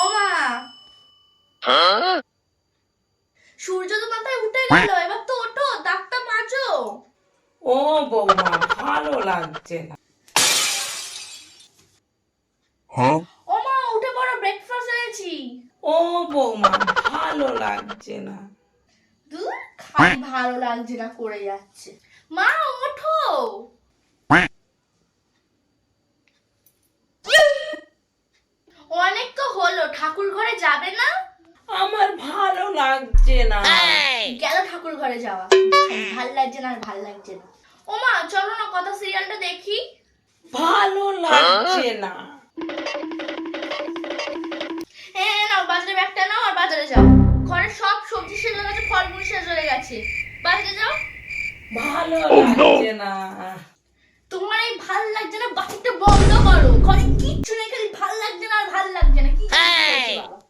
ও মা সূর্য তো মাথায় উঠে গেল এবার তো ওঠো দাঁতটা মাজো। ও বৌমা ভালো লাগছে না। ও মা উঠে পড়ো ব্রেকফাস্ট এনেছি। ও বৌমা ভালো লাগছে না। দূর খাই ভালো লাগছে না করে যাচ্ছে। মা ওঠো অনেক তো হলো ঠাকুর ঘরে যাবে না? আমার ভালো লাগছে না। গেল ঠাকুর ঘরে যাওয়া? ভালো লাগছে না আর ভালো লাগছে না। ও মা চলো না কথা সিরিয়ালটা দেখি। ভালো লাগছে না। হ্যাঁ নাও বাজারে ব্যাগটা নাও আর বাজারে যাও। ঘরে সব সবজি শেষ হয়ে গেছে ফলমূল শেষ হয়ে গেছে। বাজারে যাও। ভালো ভালো লাগছে না।